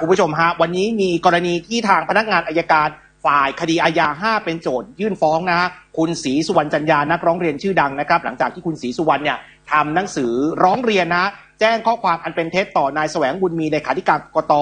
คุณผู้ชมฮะวันนี้มีกรณีที่ทางพนักงานอายการฝ่ายคดีอาญา 5 เป็นโจทยื่นฟ้องนะฮะคุณศรีสุวรรณจันยานักร้องเรียนชื่อดังนะครับ หลังจากที่คุณศรีสุวรรณเนี่ยทำหนังสือร้องเรียนนะ แจ้งข้อความอันเป็นเท็จต่อนายแสวงบุญมีในขาธิการกกต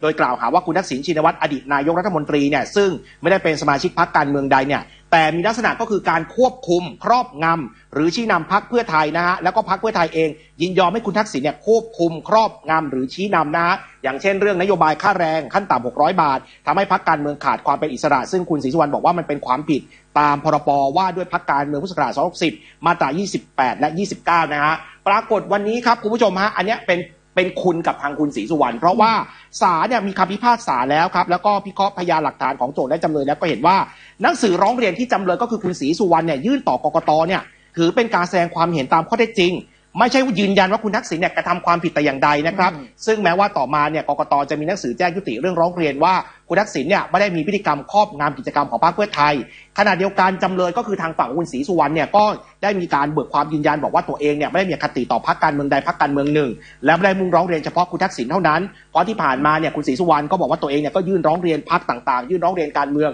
โดยกล่าวหาว่าคุณทักษิณชินวัตรอดีตนายกรัฐมนตรีเนี่ยซึ่งไม่ได้เป็นสมาชิกพรรคการเมืองใดเนี่ยแต่มีลักษณะก็คือการควบคุมครอบงำหรือชี้นำพรรคเพื่อไทยนะฮะแล้วก็พรรคเพื่อไทยเอง ยินยอมให้คุณทักษิณเนี่ยควบคุมครอบงำหรือชี้นำนะฮะอย่างเช่นเรื่องนโยบายค่าแรงขั้นต่ำ600 บาททำให้พรรคการเมืองขาดความเป็นอิสระ ซึ่งคุณศรีสุวรรณบอกว่ามันเป็นความผิดตามพรบว่าด้วยพรรคการเมืองพุทธศักราช 260 มาตรา 28 และ 29 นะฮะปรากฏวันนี้ครับคุณผู้ชมฮะอันนี้เป็น เป็นคุณกับทางคุณศรีสุวรรณเพราะว่าศาลเนี่ยมีคำพิพากษาแล้วครับ แล้วก็พิเคราะห์พยานหลักฐานของโจทก์และจำเลยแล้วก็เห็นว่าหนังสือร้องเรียนที่จำเลยก็คือคุณศรีสุวรรณเนี่ยยื่นต่อกกตเนี่ยถือเป็นการแสดงความเห็นตามข้อเท็จจริง ไม่ใช่ว่ายืนยันว่าคุณทักษิณเนี่ยกระทำความผิดแต่อย่างใดนะครับ ซึ่งแม้ว่าต่อมาเนี่ยกกตจะมีหนังสือแจ้งยุติเรื่องร้องเรียนว่าคุณทักษิณเนี่ยไม่ได้มีพฤติกรรมครอบงำกิจกรรมของพรรคเพื่อไทยขณะเดียวกันจำเลยก็คือทางฝั่งคุณศรีสุวรรณเนี่ยก็ได้มีการเบิกความยืนยันบอกว่าตัวเองเนี่ยไม่ได้มีอคติต่อพรรคการเมืองใดพรรคการเมืองหนึ่ง และไม่ได้มุ่งร้องเรียนเฉพาะคุณทักษิณเท่านั้นเพราะที่ผ่านมาเนี่ยคุณศรีสุวรรณก็บอกว่าตัวเองเนี่ยก็ยื่นร้องเรียนพรรคต่างๆ ยื่นร้องเรียนการเมือง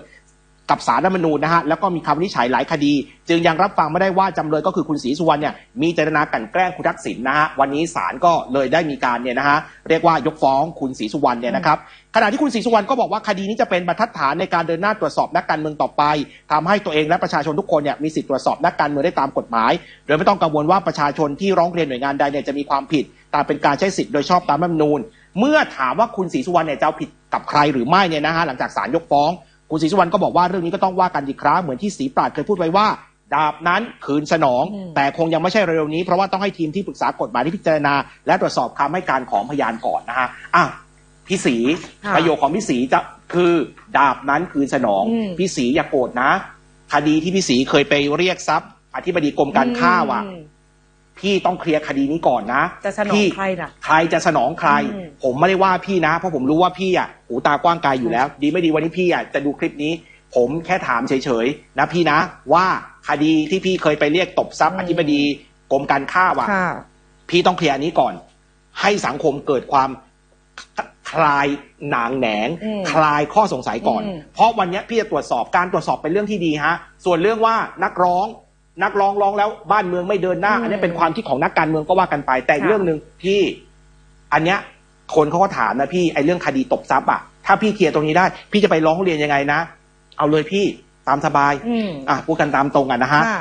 กับสารรัฐมนูญนะฮะแล้วก็มีคำวินิจฉัยหลายคดี จึงยังรับฟังไม่ได้ว่าจำเลยก็คือคุณศรีสุวรรณเนี่ยมีเจตนากันแกล้งคุณทักษิณนะฮะวันนี้ศาลก็เลยได้มีการเนี่ยนะฮะเรียกว่ายกฟ้องคุณศรีสุวรรณเนี่ยนะครับขณะที่คุณศรีสุวรรณก็บอกว่าคดีนี้จะเป็นบรรทัดฐานในการเดินหน้าตรวจสอบนักการเมืองต่อไปทำให้ตัวเองและประชาชนทุกคนเนี่ยมีสิทธิตรวจสอบนักการเมืองได้ตามกฎหมาย โดยไม่ต้องกังวลว่าประชาชนที่ร้องเรียนหน่วยงานใดเนี่ยจะมีความผิดตามเป็นการใช้สิทธิ์โดยชอบตามรัฐมนูญเมื่อถามว่าคุณศรีสุวรรณเนี่ยจะเอาผิดกับใครหรือไม่เนี่ยนะฮะหลังจากศาลยกฟ้อง คุณศรีสุวรรณก็บอกว่าเรื่องนี้ก็ต้องว่ากันอีกครั้งเหมือนที่ศรีปราดเคยพูดไว้ว่า ดาบนั้นคืนสนองอืมแต่คงยังไม่ใช่เร็วๆนี้เพราะว่าต้องให้ทีมที่ปรึกษากฎหมายที่พิจารณา และตรวจสอบคำให้การของพยานก่อนนะฮะอะพี่ศรีค่ะประโยคของพี่ศรีจะคือดาบนั้นคืนสนองอืมพี่ศรีอย่าโกรธนะ คดีที่พี่ศรีเคยไปเรียกทรัพย์อธิบดีกรมการข้าวอะอืม พี่ต้องเคลียร์คดีนี้ก่อนนะจะสนองพี่ใครน่ะใครจะสนองใคร อืม ผมไม่ได้ว่าพี่นะ เพราะผมรู้ว่าพี่อะหูตากว้างไกลอยู่แล้ว ดีไม่ดีวันนี้พี่อะจะดูคลิปนี้ ผมแค่ถามเฉยๆนะพี่นะ ว่าคดีที่พี่เคยไปเรียกตบทรัพย์อืมอธิบดีกรมการข้าวอะ ค่ะ พี่ต้องเคลียร์อันนี้ก่อน ให้สังคมเกิดความคลายหนางแหนง อืมคลายข้อสงสัยก่อน อืมเพราะวันเนี้ยพี่จะตรวจสอบการตรวจสอบเป็นเรื่องที่ดีฮะ ส่วนเรื่องว่านักร้อง นักร้องร้องแล้วบ้านเมืองไม่เดินหน้าอืมอันนี้เป็นความคิดของนักการเมืองก็ว่ากันไป แต่อีกค่ะเรื่องหนึ่งพี่ อันเนี้ย คนเขาก็ถามนะพี่ไอ้เรื่องคดีตบทรัพย์อะถ้าพี่เคลียร์ตรงนี้ได้ พี่จะไปร้องเรียนยังไงนะ เอาเลยพี่ตามสบายอืมอะพูดกันตามตรงอะนะฮะค่ะ